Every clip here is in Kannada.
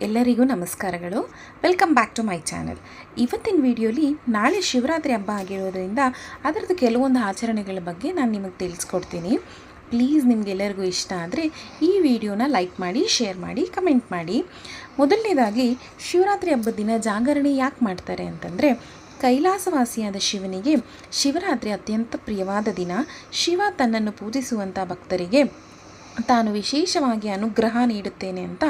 ಎಲ್ಲರಿಗೂ ನಮಸ್ಕಾರಗಳು. Welcome back to my channel ಇವತ್ತಿನ ವಿಡಿಯೋಲಿ ನಾಳೆ ಶಿವರಾತ್ರಿ ಹಬ್ಬ ಆಗಿರೋದರಿಂದ ಅದರದ್ದು ಕೆಲವೊಂದು ಆಚರಣೆಗಳ ಬಗ್ಗೆ ನಾನು ನಿಮಗೆ ತಿಳಿಸ್ಕೊಡ್ತೀನಿ. ಪ್ಲೀಸ್ ನಿಮಗೆಲ್ಲರಿಗೂ ಇಷ್ಟ ಆದರೆ ಈ ವಿಡಿಯೋನ ಲೈಕ್ ಮಾಡಿ ಶೇರ್ ಮಾಡಿ ಕಮೆಂಟ್ ಮಾಡಿ. ಮೊದಲನೇದಾಗಿ, ಶಿವರಾತ್ರಿ ಹಬ್ಬದ ದಿನ ಜಾಗರಣೆ ಯಾಕೆ ಮಾಡ್ತಾರೆ ಅಂತಂದರೆ, ಕೈಲಾಸವಾಸಿಯಾದ ಶಿವನಿಗೆ ಶಿವರಾತ್ರಿ ಅತ್ಯಂತ ಪ್ರಿಯವಾದ ದಿನ. ಶಿವ ತನ್ನನ್ನು ಪೂಜಿಸುವಂಥ ಭಕ್ತರಿಗೆ ತಾನು ವಿಶೇಷವಾಗಿ ಅನುಗ್ರಹ ನೀಡುತ್ತೇನೆ ಅಂತ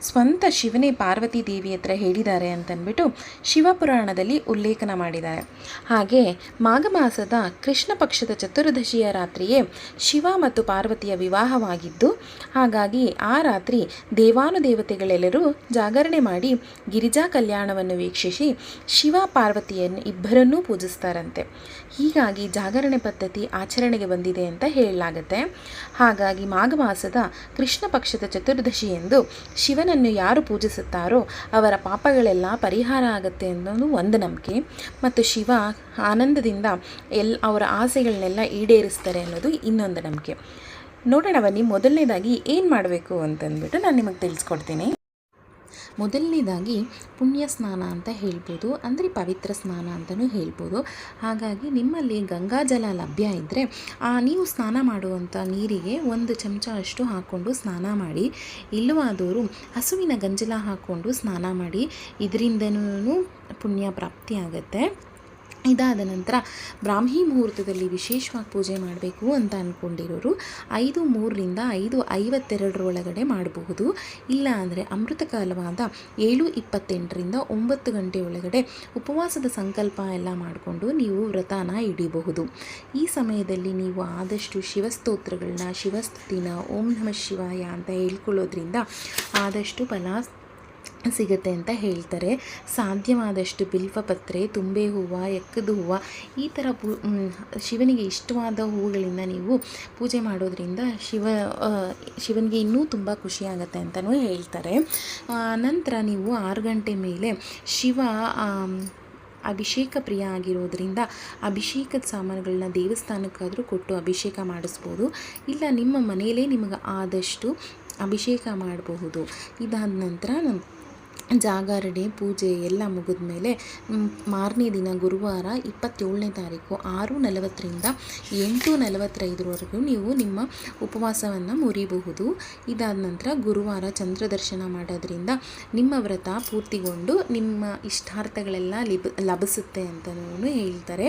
ಸ್ವಂತ ಶಿವನೇ ಪಾರ್ವತಿ ದೇವಿ ಹತ್ರ ಹೇಳಿದ್ದಾರೆ ಅಂತಂದ್ಬಿಟ್ಟು ಶಿವಪುರಾಣದಲ್ಲಿ ಉಲ್ಲೇಖನ ಮಾಡಿದ್ದಾರೆ. ಹಾಗೆ ಮಾಘ ಮಾಸದ ಕೃಷ್ಣ ಪಕ್ಷದ ಚತುರ್ದಶಿಯ ರಾತ್ರಿಯೇ ಶಿವ ಮತ್ತು ಪಾರ್ವತಿಯ ವಿವಾಹವಾಗಿದ್ದು, ಹಾಗಾಗಿ ಆ ರಾತ್ರಿ ದೇವಾನುದೇವತೆಗಳೆಲ್ಲರೂ ಜಾಗರಣೆ ಮಾಡಿ ಗಿರಿಜಾ ಕಲ್ಯಾಣವನ್ನು ವೀಕ್ಷಿಸಿ ಶಿವ, ಪಾರ್ವತಿಯನ್ನು ಇಬ್ಬರನ್ನೂ ಪೂಜಿಸ್ತಾರಂತೆ. ಹೀಗಾಗಿ ಜಾಗರಣೆ ಪದ್ಧತಿ ಆಚರಣೆಗೆ ಬಂದಿದೆ ಅಂತ ಹೇಳಲಾಗುತ್ತೆ. ಹಾಗಾಗಿ ಮಾಘ ಮಾಸದ ಕೃಷ್ಣ ಪಕ್ಷದ ಚತುರ್ದಶಿ ಎಂದು ಶಿವನನ್ನು ಯಾರು ಪೂಜಿಸುತ್ತಾರೋ ಅವರ ಪಾಪಗಳೆಲ್ಲ ಪರಿಹಾರ ಆಗುತ್ತೆ ಅನ್ನೋದು ಒಂದು ನಂಬಿಕೆ. ಮತ್ತು ಶಿವ ಆನಂದದಿಂದ ಎಲ್ ಅವರ ಆಸೆಗಳನ್ನೆಲ್ಲ ಈಡೇರಿಸ್ತಾರೆ ಅನ್ನೋದು ಇನ್ನೊಂದು ನಂಬಿಕೆ. ನೋಡೋಣ ಬನ್ನಿ, ಮೊದಲನೇದಾಗಿ ಏನು ಮಾಡಬೇಕು ಅಂತಂದ್ಬಿಟ್ಟು ನಾನು ನಿಮಗೆ ತಿಳಿಸ್ಕೊಡ್ತೀನಿ. ಮೊದಲನೇದಾಗಿ ಪುಣ್ಯ ಸ್ನಾನ ಅಂತ ಹೇಳ್ಬೋದು, ಅಂದರೆ ಪವಿತ್ರ ಸ್ನಾನ ಅಂತಲೂ ಹೇಳ್ಬೋದು. ಹಾಗಾಗಿ ನಿಮ್ಮಲ್ಲಿ ಗಂಗಾಜಲ ಲಭ್ಯ ಇದ್ದರೆ ನೀವು ಸ್ನಾನ ಮಾಡುವಂಥ ನೀರಿಗೆ ಒಂದು ಚಮಚ ಅಷ್ಟು ಹಾಕ್ಕೊಂಡು ಸ್ನಾನ ಮಾಡಿ, ಇಲ್ಲವಾದವರು ಹಸುವಿನ ಗಂಜಲ ಹಾಕ್ಕೊಂಡು ಸ್ನಾನ ಮಾಡಿ, ಇದರಿಂದನೂ ಪುಣ್ಯ ಪ್ರಾಪ್ತಿಯಾಗತ್ತೆ. ಇದಾದ ನಂತರ ಬ್ರಾಹ್ಮಿ ಮುಹೂರ್ತದಲ್ಲಿ ವಿಶೇಷವಾಗಿ ಪೂಜೆ ಮಾಡಬೇಕು ಅಂತ ಅಂದ್ಕೊಂಡಿರೋರು ಐದು ಮೂರರಿಂದ ಐದು ಐವತ್ತೆರಡರೊಳಗಡೆ ಮಾಡಬಹುದು. ಇಲ್ಲ ಅಂದರೆ ಅಮೃತಕಾಲವಾದ ಏಳು ಇಪ್ಪತ್ತೆಂಟರಿಂದ ಒಂಬತ್ತು ಗಂಟೆ ಒಳಗಡೆ ಉಪವಾಸದ ಸಂಕಲ್ಪ ಎಲ್ಲ ಮಾಡಿಕೊಂಡು ನೀವು ವ್ರತನ ಹಿಡಿಬಹುದು ಈ ಸಮಯದಲ್ಲಿ ನೀವು ಆದಷ್ಟು ಶಿವಸ್ತೋತ್ರಗಳನ್ನ, ಶಿವಸ್ತುತಿನ, ಓಂ ನಮಃ ಶಿವಾಯ ಅಂತ ಹೇಳ್ಕೊಳ್ಳೋದ್ರಿಂದ ಆದಷ್ಟು ಫಲ ಸಿಗುತ್ತೆ ಅಂತ ಹೇಳ್ತಾರೆ. ಸಾಧ್ಯವಾದಷ್ಟು ಬಿಲ್ವಪತ್ರೆ, ತುಂಬೆ ಹೂವು, ಎಕ್ಕದ ಹೂವು, ಈ ಥರ ಪೂ ಶಿವನಿಗೆ ಇಷ್ಟವಾದ ಹೂವುಗಳಿಂದ ನೀವು ಪೂಜೆ ಮಾಡೋದ್ರಿಂದ ಶಿವ ಶಿವನಿಗೆ ಇನ್ನೂ ತುಂಬ ಖುಷಿಯಾಗತ್ತೆ ಅಂತಲೂ ಹೇಳ್ತಾರೆ. ನಂತರ ನೀವು ಆರು ಗಂಟೆ ಮೇಲೆ ಶಿವ ಅಭಿಷೇಕ ಪ್ರಿಯ ಆಗಿರೋದ್ರಿಂದ ಅಭಿಷೇಕದ ಸಾಮಾನುಗಳನ್ನ ದೇವಸ್ಥಾನಕ್ಕಾದರೂ ಕೊಟ್ಟು ಅಭಿಷೇಕ ಮಾಡಿಸ್ಬೋದು. ಇಲ್ಲ, ನಿಮ್ಮ ಮನೆಯಲ್ಲೇ ನಿಮಗೆ ಆದಷ್ಟು ಅಭಿಷೇಕ ಮಾಡಬಹುದು. ಇದಾದ ನಂತರ ಜಾಗರಣೆ ಪೂಜೆ ಎಲ್ಲ ಮುಗಿದ ಮೇಲೆ ಮಾರನೇ ದಿನ ಗುರುವಾರ ಇಪ್ಪತ್ತೇಳನೇ ತಾರೀಕು ಆರು ನಲವತ್ತರಿಂದ ಎಂಟು ನಲವತ್ತೈದರವರೆಗೂ ನೀವು ನಿಮ್ಮ ಉಪವಾಸವನ್ನು ಮುರಿಬಹುದು. ಇದಾದ ನಂತರ ಗುರುವಾರ ಚಂದ್ರ ದರ್ಶನ ಮಾಡೋದ್ರಿಂದ ನಿಮ್ಮ ವ್ರತ ಪೂರ್ತಿಗೊಂಡು ನಿಮ್ಮ ಇಷ್ಟಾರ್ಥಗಳೆಲ್ಲ ಲಿಬ, ಲಭಿಸುತ್ತೆ ಅಂತಲೂ ಹೇಳ್ತಾರೆ.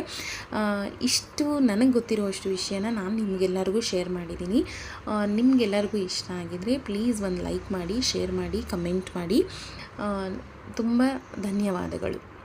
ಇಷ್ಟು ನನಗೆ ಗೊತ್ತಿರುವಷ್ಟು ವಿಷಯನ ನಾನು ನಿಮಗೆಲ್ಲರಿಗೂ ಶೇರ್ ಮಾಡಿದ್ದೀನಿ ನಿಮಗೆಲ್ಲರಿಗೂ ಇಷ್ಟ ಆಗಿದರೆ ಪ್ಲೀಸ್ ಒಂದು ಲೈಕ್ ಮಾಡಿ, ಶೇರ್ ಮಾಡಿ, ಕಮೆಂಟ್ ಮಾಡಿ. ತುಂಬ ಧನ್ಯವಾದಗಳು.